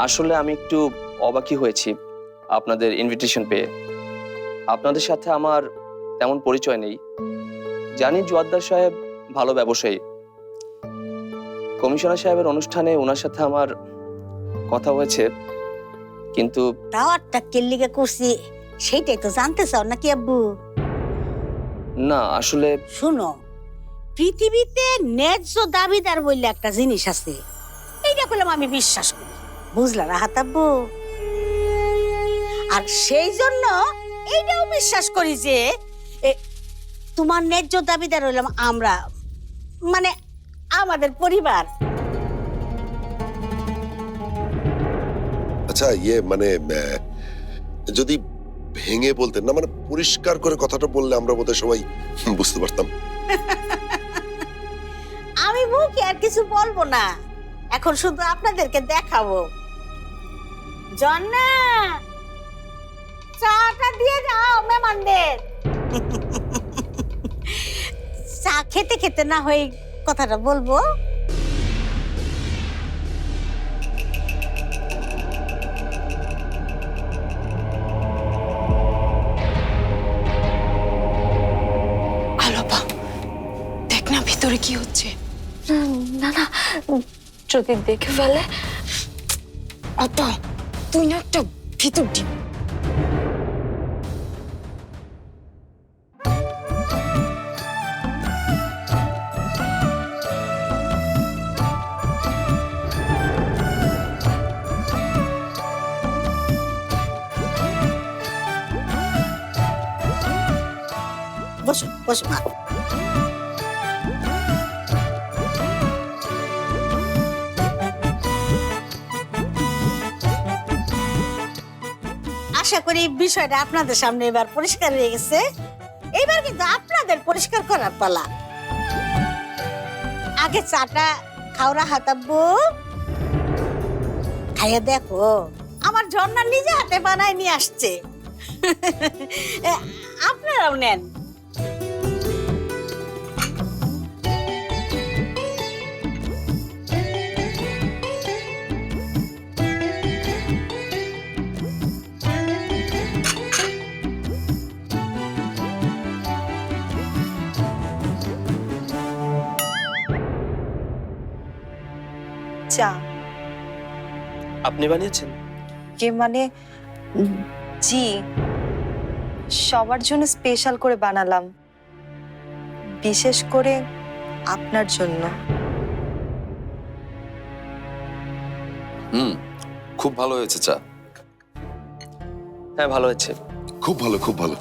আসলে আমি একটু অবাকই হয়েছি আপনাদের ইনভিটেশন পেয়ে। আপনাদের সাথে আমার তেমন পরিচয় নেই। জানি জোয়াদ্দার সাহেব ভালো ব্যবসায়ী। কমিশনার সাহেবের অনুষ্ঠানে ওনার সাথে আমার কথা হয়েছে কিন্তু দাওয়াতটা কেল্লিগে করছি সেইটাই তো জানতে চাও নাকি আব্বু? না আসলে শুনো পৃথিবীতে ন্যায্য দাবিদার বললে একটা জিনিস আছে এইটা করলাম আমি বিশ্বাস করি। বুঝলা রাহাত আব্বু আর সেই জন্য এইটাও বিশ্বাস করি যে তোমার ন্যায্য দাবিদার হইলাম আমরা মানে আমাদের পরিবার। আচ্ছা ইয়ে মানে যদি ভেঙে বলতেন না মানে পরিষ্কার করে কথাটা বললে আমরা বোধহয় সবাই বুঝতে পারতাম। আমি মুখে আর কিছু বলব না। এখন শুধু আপনাদেরকে দেখাবো। জন্না! চাটা দিয়ে যাও মেহমানদের। চা খেতে খেতে না হয়ে কথাটা বলব। আলোপা দেখ না ভিতরে কি হচ্ছে। না না যদি দেখে ফেলে। আপা তুই না একটা ভিতর ডিম বসো বসো করি বিষয়টা আপনাদের সামনে এবার পরিষ্কার হয়ে গেছে। এবার কিন্তু আপনাদের পরিষ্কার করার পালা। আগে চাটা খাওয়া হাতাব্বু। খাইয়ে দেখো, আমার ঝর্ণা নিজে হাতে বানায় নিয়ে আসছে। আপনারাও নেন। চা আপনি বানিয়েছেন? কে মানে? জি। সবার জন্য স্পেশাল করে বানালাম। বিশেষ করে আপনার জন্য। হুম খুব ভালো হয়েছে চা। হ্যাঁ ভালো হয়েছে। খুব ভালো খুব ভালো।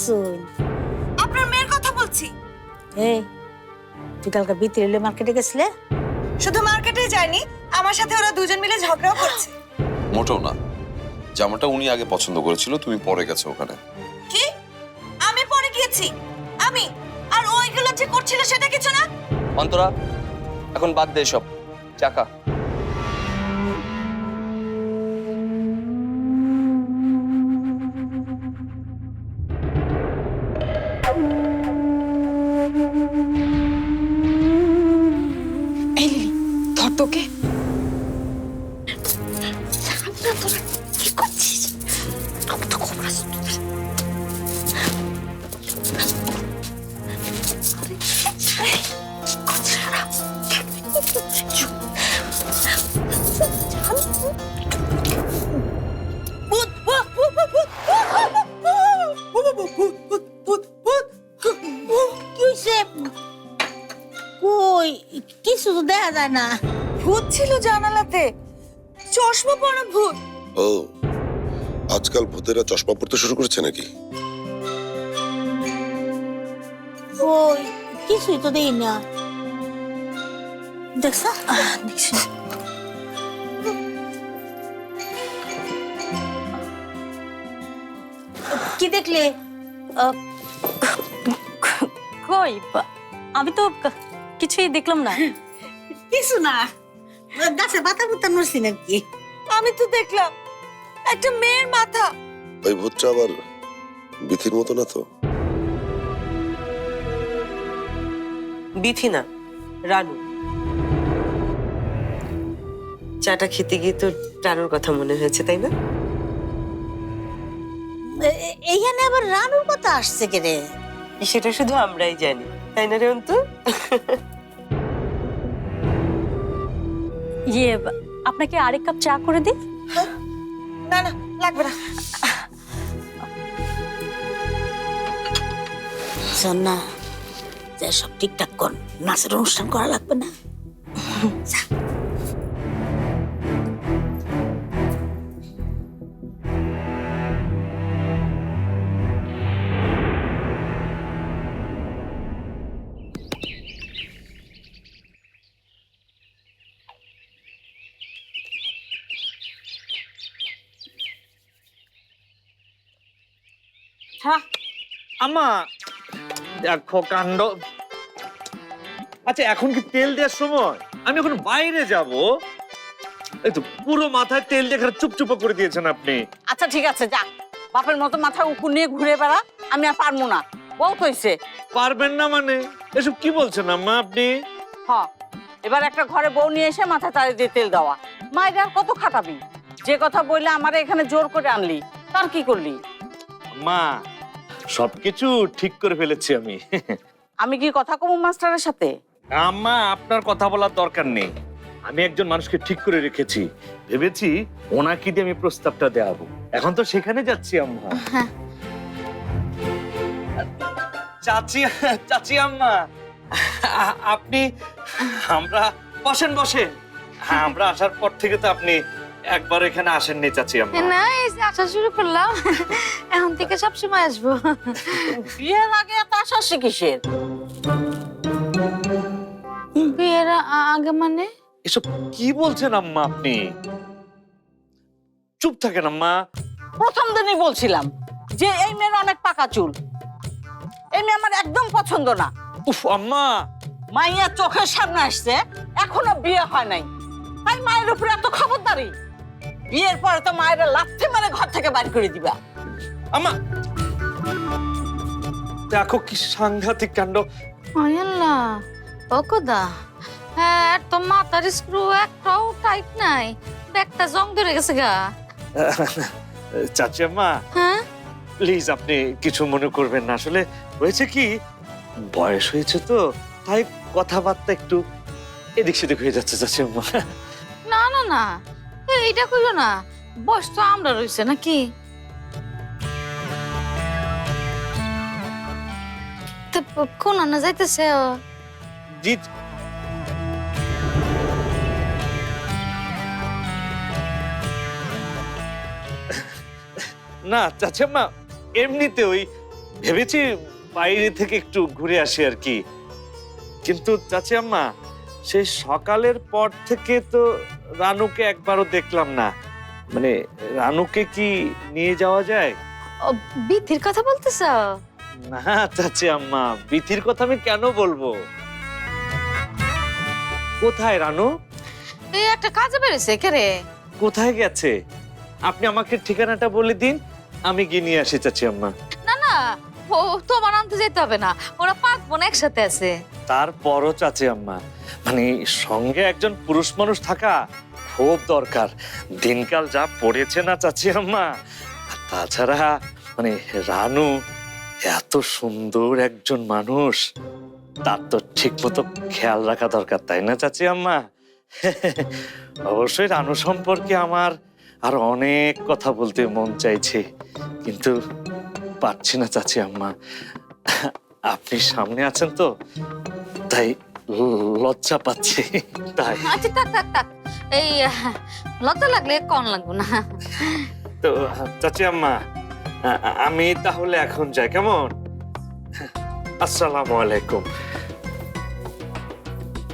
কথা আপনার মেয়ের কথা বলছি। এই তুই কালকে বিতিরিলে মার্কেটে গেছিলে? শুধু মার্কেটে যায়নি আমার সাথে ওরা দুজন মিলে ঝগড়াও করছে। মোটেও না। জামাটা উনি আগে পছন্দ করেছিল তুমি পরে গেছো ওখানে। কি? আমি পরে গিয়েছি? আমি? আর ওইগুলো যে করছিল সেটা কিছু না? অন্তরা এখন বাদ দে সব। চাকা। না ভূত ছিল জানালাতে। চশমা পরা ভূত। ও আজকাল ভূতেরা চশমা পড়তে শুরু করেছে নাকি? কই কিছুই তো দেই না। দেখছ দেখছি কি দেখলে? কই? আমি তো কিছুই দেখলাম না। কিছু না। গাছে পাতা পুতা নড়ছি নাকি? আমি তো দেখলাম একটা মেয়ের মাথা। ওই ভূতটা আবার বিথির মতো না তো? বিথি না রানু। চাটা খেতে গিয়ে তো রানুর কথা মনে হয়েছে তাই না? এইখানে আবার রানুর কথা আসছে কে রে সেটা শুধু আমরাই জানি তাই না রে অন্তু ইয়ে বা- আপনাকে আরেক কাপ চা করে দিই? না না লাগবে না। শোন না যে সব ঠিকঠাক কর নাচের অনুষ্ঠান করা লাগবে না। যা। আমা দেখো কাণ্ড। আচ্ছা এখন কি তেল দেওয়ার সময়? আমি এখন বাইরে যাব। এই তো পুরো মাথায় তেল দেখার চুপচুপ করে দিয়েছেন আপনি। আচ্ছা ঠিক আছে যা বাপের মতো মাথা নিয়ে ঘুরে বেড়া আমি আর পারব না। বহুত হয়েছে পারবেন না মানে? এসব কি বলছেন আম্মা আপনি? হ এবার একটা ঘরে বউ নিয়ে এসে মাথা চারি দিয়ে তেল দেওয়া। মায়ের আর কত খাটাবি? যে কথা বললে আমার এখানে জোর করে আনলি তার কি করলি? মা সবকিছু ঠিক করে ফেলেছি আমি। আমি কি কথা কমু মাস্টারের সাথে? আম্মা আপনার কথা বলার দরকার নেই। আমি একজন মানুষকে ঠিক করে রেখেছি। ভেবেছি ওনাকে দিয়ে আমি প্রস্তাবটা দেওয়াবো। এখন তো সেখানে যাচ্ছি আম্মা। চাচি চাচি আম্মা আপনি আমরা বসেন বসেন। হ্যাঁ আমরা আসার পর থেকে তো আপনি একবার এখানে আসেননি চাচি আম্মা। না এই যে আসা শুরু করলাম। এখন থেকে সবসময় আসব। বিয়ের আগে এত আশা কিসের? বিয়ের আ- আগে মানে? এসব কি বলছেন আম্মা আপনি? চুপ থাকেন আম্মা। প্রথম দিনই বলছিলাম যে এই মেয়ের অনেক পাকা চুল। এই মেয়ে আমার একদম পছন্দ না। উফ আম্মা। মাইয়া চোখের সামনে আসছে এখনও বিয়ে হয় নাই। তাই মায়ের উপরে এত খবরদারি। বিয়ের পরে তো মায়ের লাথি মারে ঘর থেকে বাড়ি করে দিবা। আমা দেখো কি সাংঘাতিক কাণ্ড। আল্লাহ ও কোদা হ্যাঁ তো মাথার স্ক্রু একটাও টাইট নাই। ব্যাগটা জং ধরে গেছে গা। চাচি আম্মা হ্যাঁ? প্লিজ আপনি কিছু মনে করবেন না। আসলে হয়েছে কি বয়স হয়েছে তো তাই কথাবার্তা একটু এদিক সেদিক হয়ে যাচ্ছে চাচি আম্মা। না না না। এইটা কইলো না। বয়স তো আমরা রইছে নাকি? কোন না যাইতেছে? না চাচি আম্মা এমনিতে ওই ভেবেছি বাইরে থেকে একটু ঘুরে আসি আর কি। কিন্তু চাচি আম্মা সেই সকালের পর থেকে তো রানুকে একবারও দেখলাম না। মানে রানুকে কি নিয়ে যাওয়া যায়? বিথির কথা বলতেছ? না চাচি আম্মা বিথির কথা আমি কেন বলব? কোথায় রানু? এই একটা কাজে বেড়েছে কে রে? কোথায় গেছে? আপনি আমাকে ঠিকানাটা বলে দিন আমি গিয়ে নিয়ে আসি চাচি আম্মা। না না ও, তোমার আনতে যেতে হবে না। ওরা পাঁচ বোন একসাথে আছে। তারপরও চাচি আম্মা মানে সঙ্গে একজন পুরুষ মানুষ থাকা খুব দরকার। দিনকাল যা পড়েছে না চাচি আম্মা। তাছাড়া মানে রানু এত সুন্দর একজন মানুষ। তার তো ঠিক মতো খেয়াল রাখা দরকার, তাই না চাচি আম্মা? অবশ্যই রানু সম্পর্কে আমার আর অনেক কথা বলতে মন চাইছে। কিন্তু পারছি না চাচি আম্মা। আপনি সামনে আছেন তো তাই লজ্জা পাচ্ছি। তাই। আচ্ছা থাক থাক থাক। এই লজ্জা লাগলে কম লাগবে না। তো চাচি আম্মা আমি তাহলে এখন যাই কেমন? আসসালামু আলাইকুম।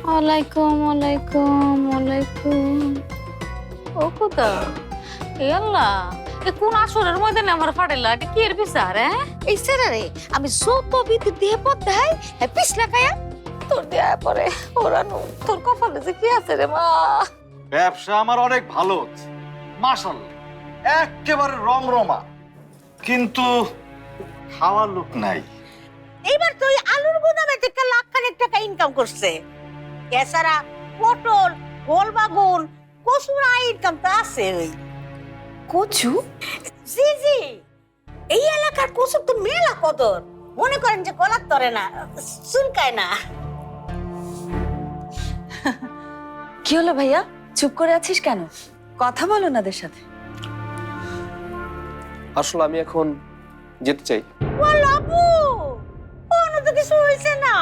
ওয়ালাইকুম ওয়ালাইকুম ওয়ালাইকুম। ও কোথা এ আল্লাহ। এ কোন আসরের ময়দানে আমার ফাটেলা এটা কি এর বিচার হ্যাঁ? এই সেরারে আমি যত বিদ্যুৎ দিয়ে পথ দেয় পিছলা খায়া তোর দেয়া পরে ওরানো তোর কপালে যে কি আছে রে মা? ব্যবসা আমার অনেক ভালো হচ্ছে। মাসাল একেবারে রমরমা কিন্তু খাওয়ার লোক নাই। এইবার তো ওই আলুর গুদামে থেকে লাখ খানেক টাকা ইনকাম করছে। এছাড়া পটল গোল বাগুন কচুর ইনকাম তো আছে ওই। কচু? জি জি। এই এলাকার কচুর তো মেলা কদর। মনে করেন যে গলার তরে না চুলকায় না। কি হলো ভাইয়া? চুপ করে আছিস কেন? কথা বলো ওনাদের সাথে। আসলে আমি এখন যেতে চাই। লাবু কোনো তো কিছু হয়েছে না।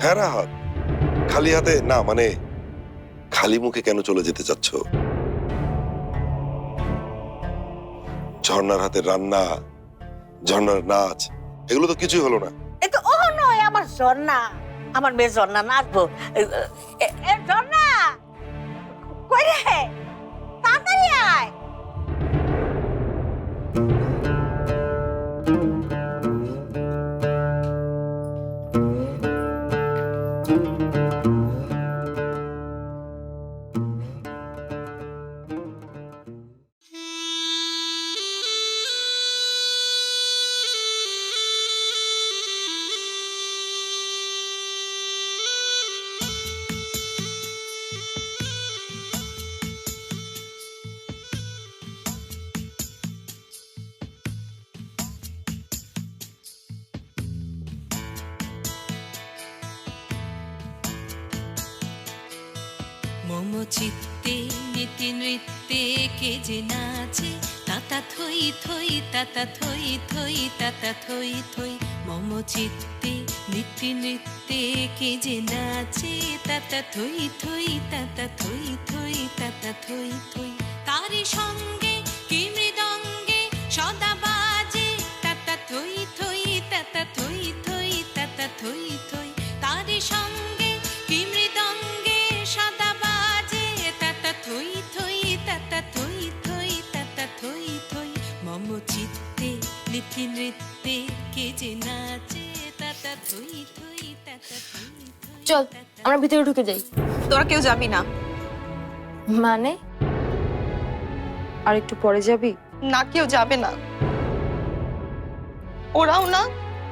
হ্যাঁ রাহাত। খালি হাতে না মানে খালি মুখে কেন চলে যেতে চাচ্ছ? ঝর্ণার হাতে রান্না, ঝর্ণার নাচ, এগুলো তো কিছুই হলো না। এ তো ও নয়, আমার ঝর্ণা। আমার মেয়ে ঝর্ণা, নাচবো। এ- ঝর্ণা! কই রে? নৃত্যে কে যে নাচে? তাতা থই থই তাতা থই থই তাতা থই থই। মম চিত্তে নৃত্যে নৃত্যে কে যে নাচে? তাতা থই থই তাতা থই থই তাতা থই থই। তারি সঙ্গে কি মৃদঙ্গে সদা নীতি কে যে নাচে তাতা থই থই তাতা থই থই চল আমরা ভিতরে ঢুকে যাই। তোরা কেউ যাবি না। মানে? আর একটু পরে যাবি? না কেউ যাবে না। ওরাও না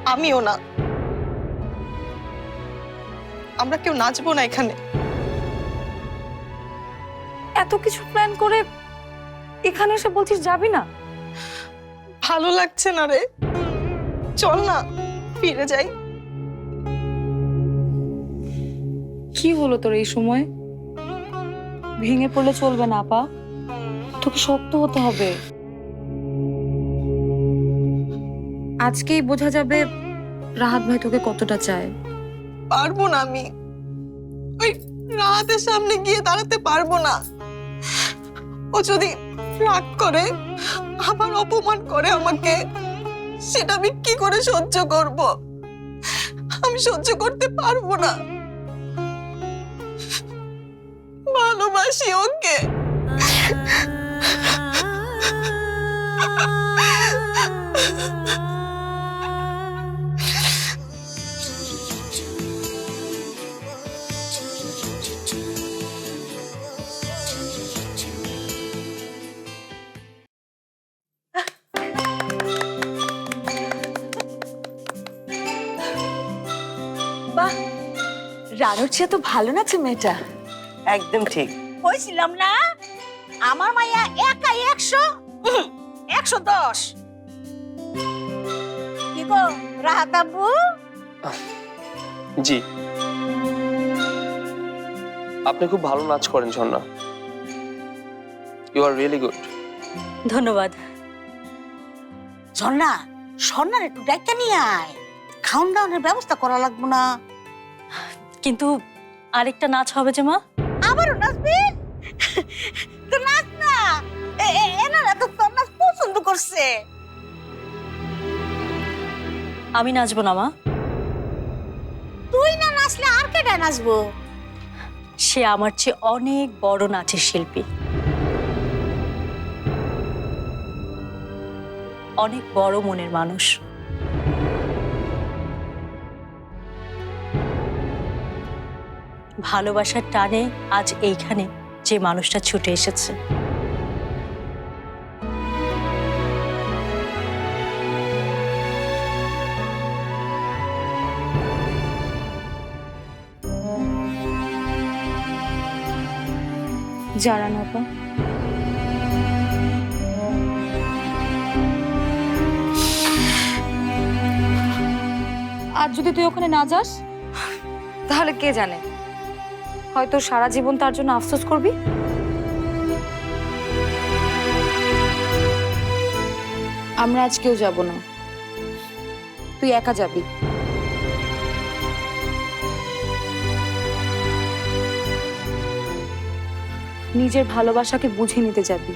আমিও না। আমরা কেউ নাচবো না এখানে। এত কিছু প্ল্যান করে এখানে এসে বলছিস যাবি না? ভালো লাগছে না রে। চল না ফিরে যাই। কি হলো তোর এই সময়? ভেঙে পড়লে চলবে না আপা। তোকে শক্ত হতে হবে। আজকেই বোঝা যাবে রাহাত ভাই তোকে কতটা চায়। পারব না আমি। ওই রাহাতের সামনে গিয়ে দাঁড়াতে পারব না। ও যদি রাগ করে আবার অপমান করে আমাকে সেটা আমি কি করে সহ্য করব? আমি সহ্য করতে পারব না। ভালোবাসি ওকে। চেয়ে তো ভালো নাচে মেয়েটা? একদম ঠিক। কইছিলাম না আমার মাইয়া একাই একশো একশো দশ। কি গো রাহাত আব্বু? জি। আপনি খুব ভালো নাচ করেন Jharna. You are really good ধন্যবাদ। ঝর্ণা স্বর্ণার একটু ডাক্তার নিয়ে আয়। খাওন দাওয়ানের ব্যবস্থা করা লাগবো না। কিন্তু আরেকটা নাচ হবে যে মা। আবারও নাচবি? তো নাচ না। এ- এ- এনারা তো তোর নাচ পছন্দ করছে। আমি নাচবো না মা। তুই না নাচলে আর কেটা নাচবো? সে আমার চেয়ে অনেক বড় নাচের শিল্পী। অনেক বড় মনের মানুষ। ভালোবাসার টানে আজ এইখানে যে মানুষটা ছুটে এসেছে। আর যদি তুই ওখানে না যাস, তাহলে কে জানে? হয়তো সারা জীবন তার জন্য আফসোস করবি? আমরা আজ কেউ যাব না। তুই একা যাবি। নিজের ভালোবাসাকে বুঝে নিতে যাবি।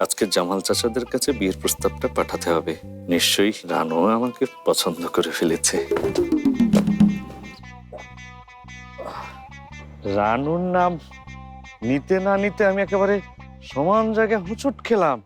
আজকে জামাল চাচাদের কাছে বিয়ের প্রস্তাবটা পাঠাতে হবে। নিশ্চয়ই রানু আমাকে পছন্দ করে ফেলেছে। রানুর নাম নিতে না নিতে আমি একেবারে সমান জায়গায় হুচুট খেলাম।